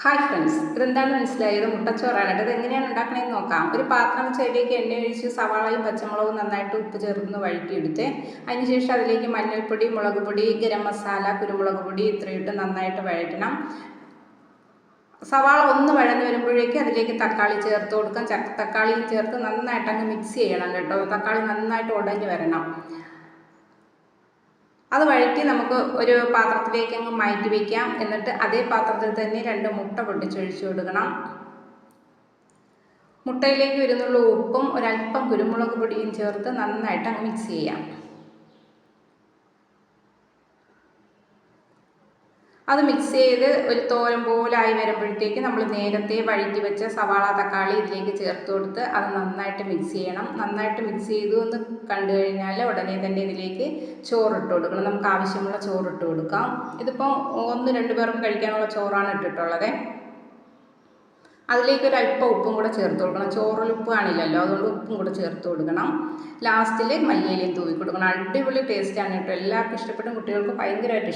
Hi friends ഇതെന്താണ് മനസ്സിലായത്? മുട്ടച്ചോറാണ്. ഇത് എങ്ങനെയാണ് ഉണ്ടാക്കണമെന്ന് നോക്കാം. ഒരു പാത്രം വെച്ച് എണ്ണ ഒഴിച്ച് സവാളയും പച്ചമുളകും നന്നായിട്ട് ഉപ്പ് ചേർന്ന് വഴറ്റിയെടുത്ത് അതിനുശേഷം അതിലേക്ക് മഞ്ഞൾപ്പൊടി മുളക് പൊടി ഗരം മസാല കുരുമുളക് പൊടി ഇത്രയിട്ട് നന്നായിട്ട് വഴറ്റണം. സവാള ഒന്ന് വഴന്ന് വരുമ്പോഴേക്ക് അതിലേക്ക് തക്കാളി ചേർത്ത് കൊടുക്കാം. തക്കാളിയും ചേർത്ത് നന്നായിട്ട് അങ്ങ് മിക്സ് ചെയ്യണം കേട്ടോ. തക്കാളി നന്നായിട്ട് ഉടഞ്ഞു വരണം. അത് വഴറ്റി നമുക്ക് ഒരു പാത്രത്തിലേക്ക് അങ്ങ് മാറ്റി വയ്ക്കാം എന്നിട്ട് അതേ പാത്രത്തിൽ തന്നെ രണ്ട് മുട്ട പൊട്ടിച്ചൊഴിച്ചു കൊടുക്കണം. മുട്ടയിലേക്ക് വരുന്നുള്ള ഉപ്പും ഒരല്പം കുരുമുളക് പൊടിയും ചേർത്ത് നന്നായിട്ട് അങ്ങ് മിക്സ് ചെയ്യാം. അത് മിക്സ് ചെയ്ത് ഒരു തോരൻ പോലായി വരുമ്പോഴത്തേക്ക് നമ്മൾ നേരത്തെ വഴറ്റി വെച്ച സവാള തക്കാളി ഇതിലേക്ക് ചേർത്ത് കൊടുത്ത് അത് നന്നായിട്ട് മിക്സ് ചെയ്യണം. നന്നായിട്ട് മിക്സ് ചെയ്തു എന്ന് കണ്ടു കഴിഞ്ഞാൽ ഉടനെ തന്നെ ഇതിലേക്ക് ചോറിട്ട് കൊടുക്കണം. നമുക്ക് ആവശ്യമുള്ള ചോറിട്ട് കൊടുക്കാം. ഇതിപ്പോൾ ഒന്ന് രണ്ട് പേർക്ക് കഴിക്കാനുള്ള ചോറാണ് ഇട്ടിട്ടുള്ളത്. അതിലേക്ക് ഒരു അല്പം ഉപ്പും കൂടെ ചേർത്ത് കൊടുക്കണം. ചോറിൽ ഉപ്പ് കാണില്ലല്ലോ അതുകൊണ്ട് ഉപ്പും കൂടെ ചേർത്ത് കൊടുക്കണം. ലാസ്റ്റിൽ മല്ലിയിലയും തൂവി കൊടുക്കണം. അടിപൊളി ടേസ്റ്റാണ് കേട്ടോ. എല്ലാവർക്കും ഇഷ്ടപ്പെടും കുട്ടികൾക്ക് ഭയങ്കരമായിട്ട്